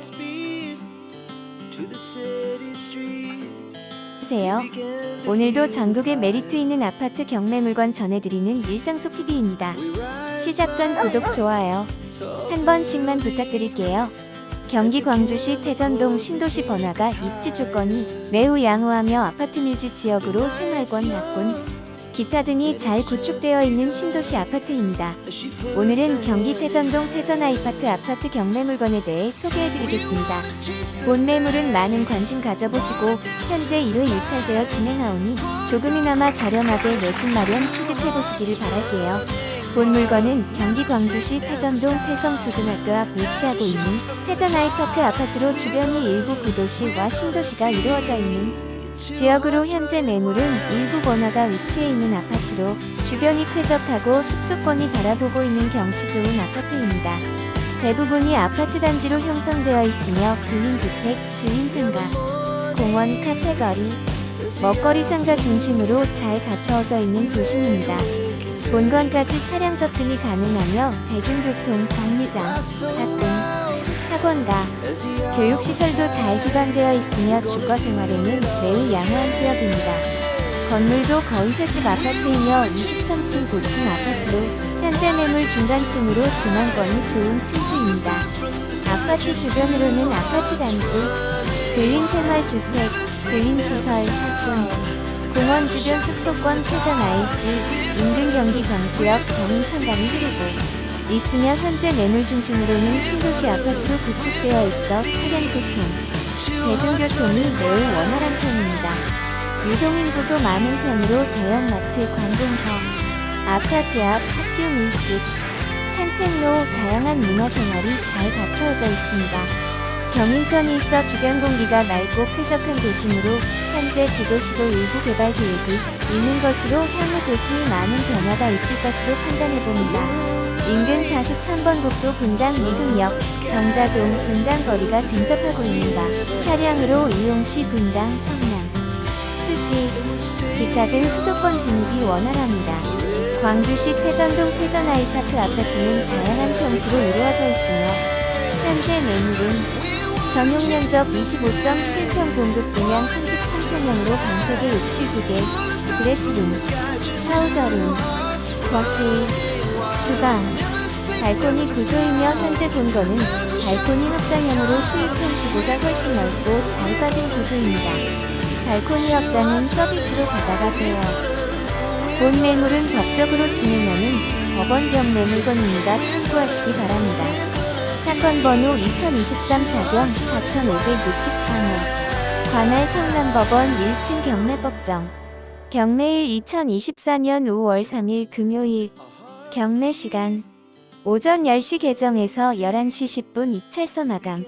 Godspeed to the city streets. 세요. 오늘도 전국에 메리트 있는 아파트 경매 물건 전해드리는 일상 속 TV입니다. 시작 전 구독, 좋아요 한 번씩만 부탁드릴게요. 경기 광주시 태전동 신도시 번화가 입지 조건이 매우 양호하며 아파트 밀지 지역으로 생활권 낙분, 기타 등이 잘 구축되어 있는 신도시 아파트입니다. 오늘은 경기 태전동 태전 아이파트 아파트 경매 물건에 대해 소개해드리겠습니다. 본 매물은 많은 관심 가져보시고 현재 1회 유찰되어 진행하오니 조금이나마 저렴하게 내 집 마련 취득해보시기를 바랄게요. 본 물건은 경기 광주시 태전동 태성초등학교 앞 위치하고 있는 태전 아이파크 아파트로 주변이 일부 구도시와 신도시가 이루어져 있는 지역으로 현재 매물은 일부 번화가 위치해 있는 아파트로 주변이 쾌적하고 숙소권이 바라보고 있는 경치 좋은 아파트입니다. 대부분이 아파트 단지로 형성되어 있으며 근린주택, 근린상가, 공원, 카페 거리, 먹거리 상가 중심으로 잘 갖춰져 있는 도심입니다. 본관까지 차량 접근이 가능하며 대중교통, 정류장, 학군, 학원가, 교육시설도 잘 기반되어 있으며 주거 생활에는 매우 양호한 지역입니다. 건물도 거의 새집 아파트이며 23층 고층 아파트로 현재 매물 중간층으로 조망권이 좋은 층수입니다. 아파트 주변으로는 아파트 단지, 근린생활주택, 근린시설, 학군, 공원 주변 숙소권 최전 IC, 인근 경기 광주역 경인천강이 흐르고 있으며 현재 매물 중심으로는 신도시 아파트로 구축되어 있어 차량 소통, 대중교통이 매우 원활한 편입니다. 유동인구도 많은 편으로 대형마트, 관공서, 아파트 앞 학교 밀집, 산책로, 다양한 문화생활이 잘 갖추어져 있습니다. 경인천이 있어 주변 공기가 맑고 쾌적한 도심으로 현재 구도시도 일부 개발 계획이 있는 것으로 향후 도심이 많은 변화가 있을 것으로 판단해 봅니다. 인근 43번 국도 분당 미흥역, 정자동 분당 거리가 근접하고 있는다. 차량으로 이용시 분당, 성남, 수지, 기타 등 수도권 진입이 원활합니다. 광주시 태전동 태전 아이파크 아파트는 다양한 평수로 이루어져 있으며 현재 매물은 전용 면적 25.7평 공급 분양 33평형으로 방세대 62개, 드레스룸, 샤워더룸, 거실, 주방, 발코니 구조이며 현재 본거는 발코니 확장형으로 실평수보다 훨씬 넓고 잘 빠진 구조입니다. 발코니 확장은 서비스로 받아가세요. 본 매물은 법적으로 진행하는 법원 경매 물건입니다. 참고하시기 바랍니다. 사건 번호 2023 타경 4564호 관할 성남법원 1층 경매법정 경매일 2024년 5월 3일 금요일 경매 시간 오전 10시 개정에서 11시 10분 입찰서 마감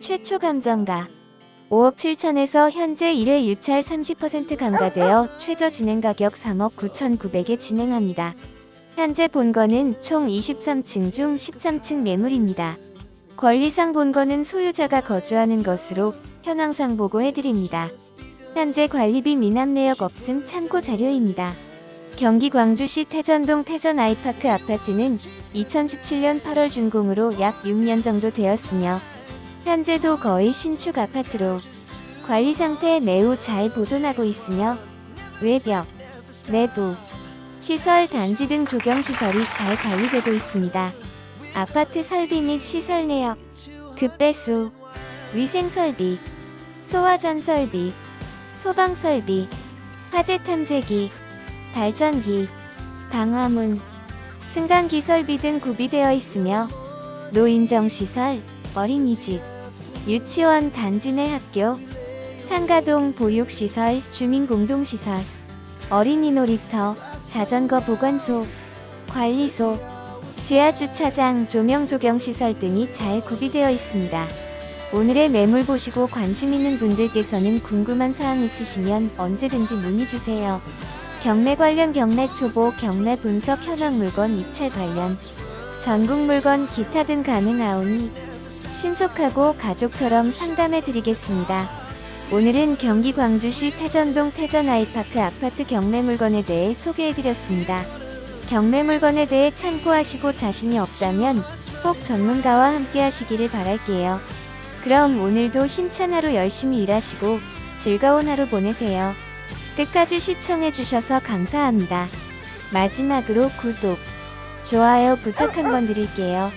최초 감정가 5억 7천에서 현재 1회 유찰 30% 감가되어 최저 진행 가격 3억 9천9백에 진행합니다. 현재 본거는 총 23층 중 13층 매물입니다. 권리상 본거는 소유자가 거주하는 것으로 현황상 보고해드립니다. 현재 관리비 미납 내역 없음 참고 자료입니다. 경기 광주시 태전동 태전 아이파크 아파트는 2017년 8월 준공으로 약 6년 정도 되었으며 현재도 거의 신축 아파트로 관리 상태 매우 잘 보존하고 있으며 외벽, 내부, 시설 단지 등 조경 시설이 잘 관리되고 있습니다. 아파트 설비 및 시설 내역, 급배수, 위생 설비, 소화전 설비, 소방 설비, 화재 탐지기, 발전기, 방화문, 승강기 설비 등 구비되어 있으며 노인정 시설, 어린이집, 유치원 단지 내 학교, 상가동 보육시설, 주민공동시설, 어린이 놀이터, 자전거 보관소, 관리소, 지하주차장, 조명 조경시설 등이 잘 구비되어 있습니다. 오늘의 매물 보시고 관심 있는 분들께서는 궁금한 사항 있으시면 언제든지 문의 주세요. 경매 관련 경매 초보, 경매 분석 현황 물건 입찰 관련, 전국 물건 기타 등 가능하오니 신속하고 가족처럼 상담해 드리겠습니다. 오늘은 경기 광주시 태전동 태전 아이파크 아파트 경매 물건에 대해 소개해 드렸습니다. 경매 물건에 대해 참고하시고 자신이 없다면 꼭 전문가와 함께 하시기를 바랄게요. 그럼 오늘도 힘찬 하루 열심히 일하시고 즐거운 하루 보내세요. 끝까지 시청해주셔서 감사합니다. 마지막으로 구독, 좋아요 부탁 한번 드릴게요.